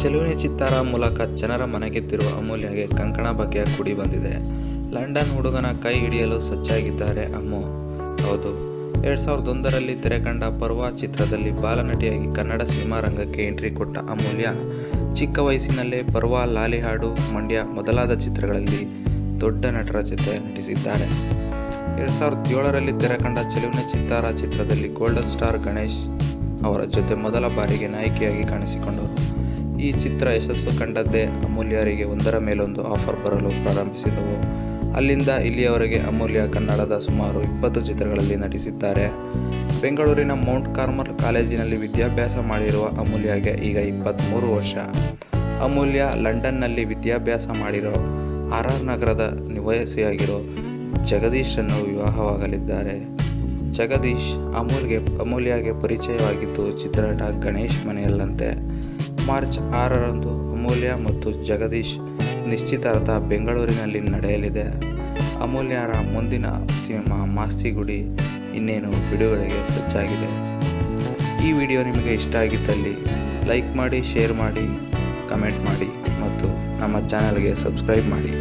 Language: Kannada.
ಚೆಲುವಿನ ಚಿತ್ತಾರ ಮೂಲಕ ಜನರ ಮನಗೆದ್ದಿರುವ ಅಮೂಲ್ಯಗೆ ಕಂಕಣ ಬಗೆಯ ಕುಡಿ ಬಂದಿದೆ. ಲಂಡನ್ ಹುಡುಗನ ಕೈ ಹಿಡಿಯಲು ಸಜ್ಜಾಗಿದ್ದಾರೆ ಅಮ್ಮು. ಹೌದು, ಎರಡ್ ಸಾವಿರದ ಒಂದರಲ್ಲಿ ತೆರೆಕಂಡ ಪರ್ವ ಚಿತ್ರದಲ್ಲಿ ಬಾಲನಟಿಯಾಗಿ ಕನ್ನಡ ಸಿನಿಮಾ ರಂಗಕ್ಕೆ ಎಂಟ್ರಿ ಕೊಟ್ಟ ಅಮೂಲ್ಯ, ಚಿಕ್ಕ ವಯಸ್ಸಿನಲ್ಲೇ ಪರ್ವ, ಲಾಲಿಹಾಡು, ಮಂಡ್ಯ ಮೊದಲಾದ ಚಿತ್ರಗಳಲ್ಲಿ ದೊಡ್ಡ ನಟರ ಜೊತೆ ನಟಿಸಿದ್ದಾರೆ. ಎರಡ್ ಸಾವಿರದ ಏಳರಲ್ಲಿ ತೆರೆಕಂಡ ಚೆಲುವಿನ ಚಿತ್ತಾರ ಚಿತ್ರದಲ್ಲಿ ಗೋಲ್ಡನ್ ಸ್ಟಾರ್ ಗಣೇಶ್ ಅವರ ಜೊತೆ ಮೊದಲ ಬಾರಿಗೆ ನಾಯಕಿಯಾಗಿ ಕಾಣಿಸಿಕೊಂಡರು ಈ ಚಿತ್ರ ಯಶಸ್ಸು ಕಂಡದ್ದೇ ಅಮೂಲ್ಯರಿಗೆ ಒಂದರ ಮೇಲೊಂದು ಆಫರ್ ಬರಲು ಪ್ರಾರಂಭಿಸಿದವು. ಅಲ್ಲಿಂದ ಇಲ್ಲಿಯವರೆಗೆ ಅಮೂಲ್ಯ ಕನ್ನಡದ ಸುಮಾರು ಇಪ್ಪತ್ತು ಚಿತ್ರಗಳಲ್ಲಿ ನಟಿಸಿದ್ದಾರೆ. ಬೆಂಗಳೂರಿನ ಮೌಂಟ್ ಕಾರ್ಮಲ್ ಕಾಲೇಜಿನಲ್ಲಿ ವಿದ್ಯಾಭ್ಯಾಸ ಮಾಡಿರುವ ಅಮೂಲ್ಯಗೆ ಈಗ ಇಪ್ಪತ್ತ್ಮೂರು ವರ್ಷ. ಅಮೂಲ್ಯ ಲಂಡನ್ನಲ್ಲಿ ವಿದ್ಯಾಭ್ಯಾಸ ಮಾಡಿರೋ ಆರ್ ಆರ್ ನಗರದ ನಿವಾಸಿಯಾಗಿರೋ ಜಗದೀಶನ್ನು ವಿವಾಹವಾಗಲಿದ್ದಾರೆ. ಜಗದೀಶ್ ಅಮೂಲ್ಗೆ ಅಮೂಲ್ಯಗೆ ಪರಿಚಯವಾಗಿದ್ದು ಚಿತ್ರನಟ ಗಣೇಶ್ ಮನೆಯಲ್ಲಂತೆ. ಮಾರ್ಚ್ ಆರರಂದು ಅಮೂಲ್ಯ ಮತ್ತು ಜಗದೀಶ್ ನಿಶ್ಚಿತಾರ್ಥ ಬೆಂಗಳೂರಿನಲ್ಲಿ ನಡೆಯಲಿದೆ. ಅಮೂಲ್ಯರ ಮುಂದಿನ ಸಿನಿಮಾ ಮಾಸ್ತಿಗುಡಿ ಇನ್ನೇನು ಬಿಡುಗಡೆಗೆ ಸಜ್ಜಾಗಿದೆ. ಈ ವಿಡಿಯೋ ನಿಮಗೆ ಇಷ್ಟ ಆಗಿದ್ದಲ್ಲಿ ಲೈಕ್ ಮಾಡಿ, ಶೇರ್ ಮಾಡಿ, ಕಮೆಂಟ್ ಮಾಡಿ ಮತ್ತು ನಮ್ಮ ಚಾನಲ್ಗೆ ಸಬ್ಸ್ಕ್ರೈಬ್ ಮಾಡಿ.